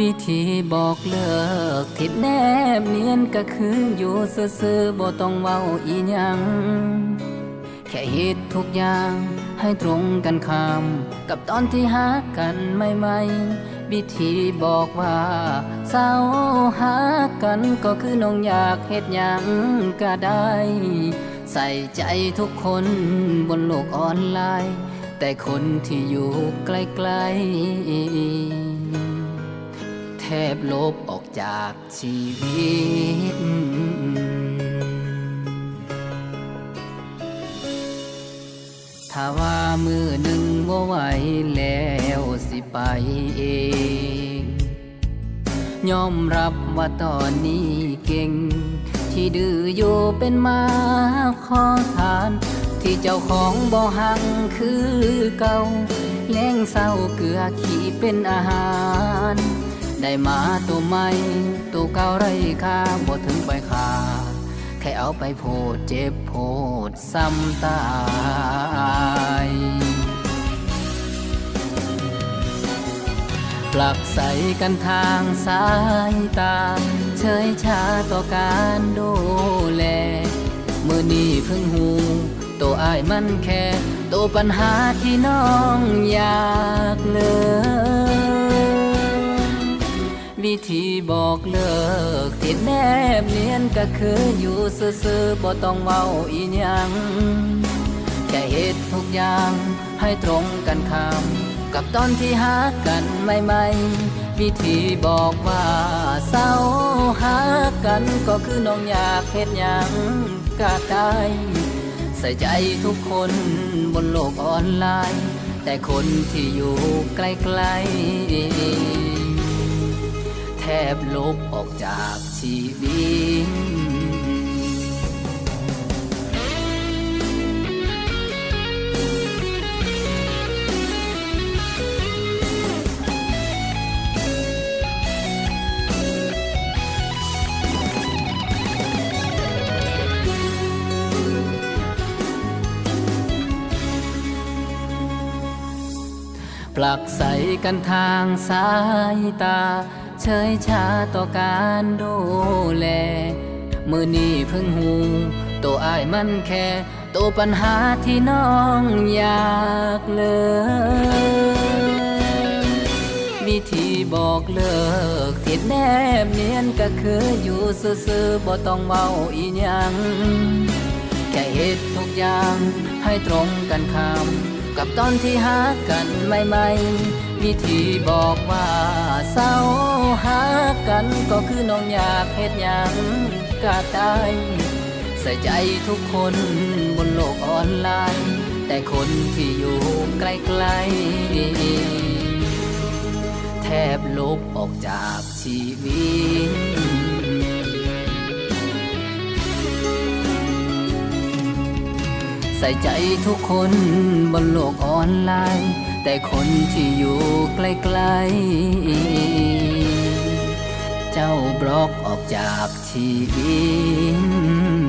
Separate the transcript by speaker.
Speaker 1: วิธีบอกเลิกที่แนบเนียนก็คืออยู่ซื่อๆบ่ต้องเว้าอีหยัง แค่เฮ็ดทุกอย่างให้ตรงกันข้าม กับตอนที่หากันใหม่ๆวิธีบอกว่าเศร้าหากันก็คือน้องอยากเฮ็ดหยังก็ได้ ใส่ใจทุกคนบนโลกออนไลน์ แต่คนที่อยู่ไกลๆ บลบออกจากชีวิต ถ้าว่ามือหนึ่งบ่ไหวแล้วสิไปเองยอมรับว่าตอนนี้เก่ง ที่ดื้ออยู่เป็นมาขอทาน ที่เจ้าของบ่หังคือเก่าแล้งเศร้าเกลือขี้เป็นอาหาร ได้มาตัวใหม่ตัวเก่าไรค่าบ่ถึงไปขาแค่เอาไปโพดเจ็บโพดซ้ำตายปลักใส่กันทางสายตา เฉยชาต่อการดูแล มือนี้เพิ่งหูตัวอายมันแค่ตัวปัญหาที่น้องอยากเลย วิธีบอกเลิกที่แนบเนียนก็คืออยู่ซื่อๆบ่ต้องเว้าอีหยังแค่เฮ็ดทุกอย่างให้ตรงกันข้ามกับตอนที่หากันใหม่ๆวิธีบอกว่าเศร้าหากันก็คือน้องอยากเฮ็ดหยังก็ได้ใส่ใจทุกคนบนโลกออนไลน์ แต่คนที่อยู่ไกลๆ บลบออกจากชีวิตปลักใสกันทางสายตา เฉยชาต่อการดูแล มือนี้เพิ่งหูตัวอายมันแค่ตัวปัญหาที่น้องอยากเลยวิธีบอกเลิกที่แนบเนียนก็คืออยู่ซื่อๆบ่ต้องเว้าอีหยังแค่เฮ็ดทุกอย่างให้ตรงกันข้ามกับตอนที่หากันใหม่ๆวิธีบอกว่าเศร้า กันก็คือน้องอยากเฮ็ดหยังก็ได้ใส่ใจทุกคนบนโลกออนไลน์ แต่คนที่อยู่ไกลๆแทบลบออกจากชีวิตใส่ใจทุกคนบนโลกออนไลน์ แต่คนที่อยู่ไกลๆ เจ้าบล็อกออกจากชีวิต